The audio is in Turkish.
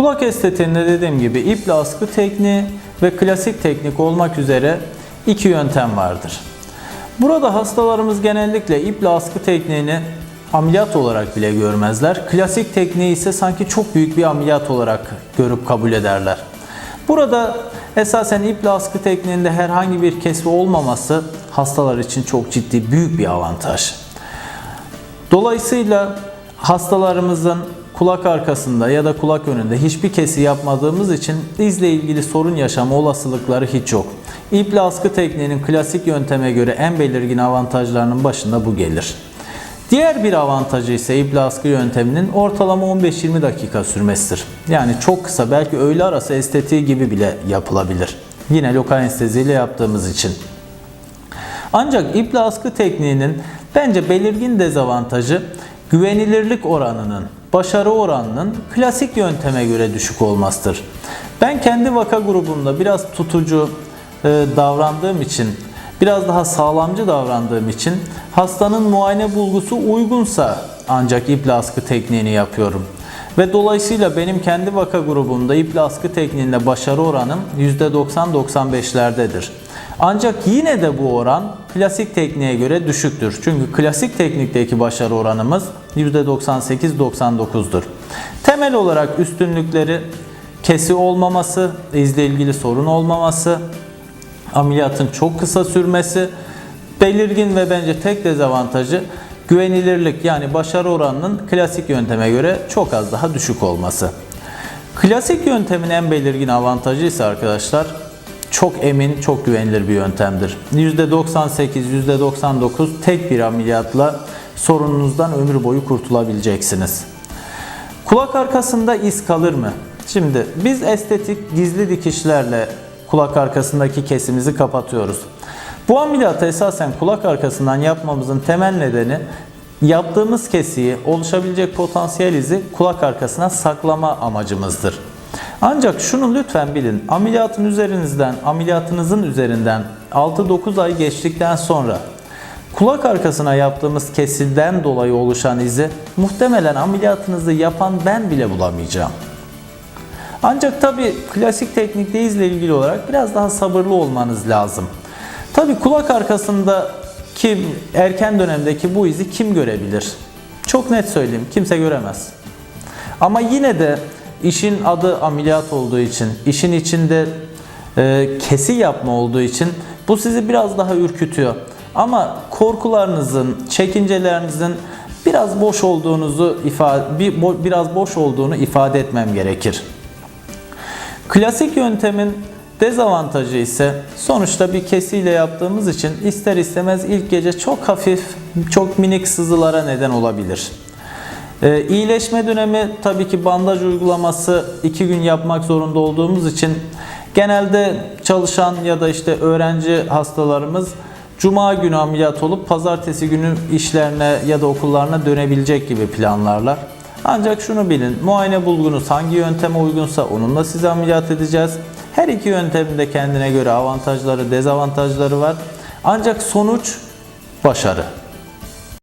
Kulak estetiğinde dediğim gibi iple askı tekniği ve klasik teknik olmak üzere iki yöntem vardır. Burada hastalarımız genellikle iple askı tekniğini ameliyat olarak bile görmezler. Klasik tekniği ise sanki çok büyük bir ameliyat olarak görüp kabul ederler. Burada esasen iple askı tekniğinde herhangi bir kesi olmaması hastalar için çok ciddi büyük bir avantaj. Dolayısıyla hastalarımızın kulak arkasında ya da kulak önünde hiçbir kesi yapmadığımız için dizle ilgili sorun yaşama olasılıkları hiç yok. İple askı tekniğinin klasik yönteme göre en belirgin avantajlarının başında bu gelir. Diğer bir avantajı ise iple askı yönteminin ortalama 15-20 dakika sürmesidir. Yani çok kısa belki öğle arası estetiği gibi bile yapılabilir. Yine lokal anesteziyle yaptığımız için. Ancak iple askı tekniğinin bence belirgin dezavantajı güvenilirlik oranının, başarı oranının klasik yönteme göre düşük olmasıdır. Ben kendi vaka grubumda biraz tutucu e, davrandığım için, biraz daha sağlamcı davrandığım için hastanın muayene bulgusu uygunsa ancak iple askı tekniğini yapıyorum. Ve dolayısıyla benim kendi vaka grubumda iple askı tekniğinde başarı oranım %90-95'lerdedir. Ancak yine de bu oran klasik tekniğe göre düşüktür. Çünkü klasik teknikteki başarı oranımız %98-99'dur. Temel olarak üstünlükleri kesi olmaması, izle ilgili sorun olmaması, ameliyatın çok kısa sürmesi, belirgin ve bence tek dezavantajı güvenilirlik yani başarı oranının klasik yönteme göre çok az daha düşük olması. Klasik yöntemin en belirgin avantajı ise arkadaşlar çok emin, çok güvenilir bir yöntemdir. %98, %99 tek bir ameliyatla sorununuzdan ömür boyu kurtulabileceksiniz. Kulak arkasında iz kalır mı? Şimdi biz estetik gizli dikişlerle kulak arkasındaki kesimizi kapatıyoruz. Bu ameliyatı esasen kulak arkasından yapmamızın temel nedeni yaptığımız kesiyi oluşabilecek potansiyel izi kulak arkasına saklama amacımızdır. Ancak şunu lütfen bilin. Ameliyatın üzerinizden, ameliyatınızın üzerinden 6-9 ay geçtikten sonra kulak arkasına yaptığımız kesilden dolayı oluşan izi muhtemelen ameliyatınızı yapan ben bile bulamayacağım. Ancak tabi klasik teknikte izle ilgili olarak biraz daha sabırlı olmanız lazım. Tabi kulak arkasında kim erken dönemdeki bu izi kim görebilir? Çok net söyleyeyim kimse göremez. Ama yine de işin adı ameliyat olduğu için, işin içinde e, kesi yapma olduğu için bu sizi biraz daha ürkütüyor. Ama korkularınızın, çekincelerinizin biraz boş olduğunuzu ifade bir, bo, biraz boş olduğunu ifade etmem gerekir. Klasik yöntemin dezavantajı ise sonuçta bir kesiyle yaptığımız için ister istemez ilk gece çok hafif, çok minik sızılara neden olabilir. Ee, iyileşme dönemi tabii ki bandaj uygulaması 2 gün yapmak zorunda olduğumuz için genelde çalışan ya da işte öğrenci hastalarımız Cuma günü ameliyat olup pazartesi günü işlerine ya da okullarına dönebilecek gibi planlarlar. Ancak şunu bilin, muayene bulgunuz hangi yönteme uygunsa onunla size ameliyat edeceğiz. Her iki yöntemin kendine göre avantajları, dezavantajları var. Ancak sonuç başarı.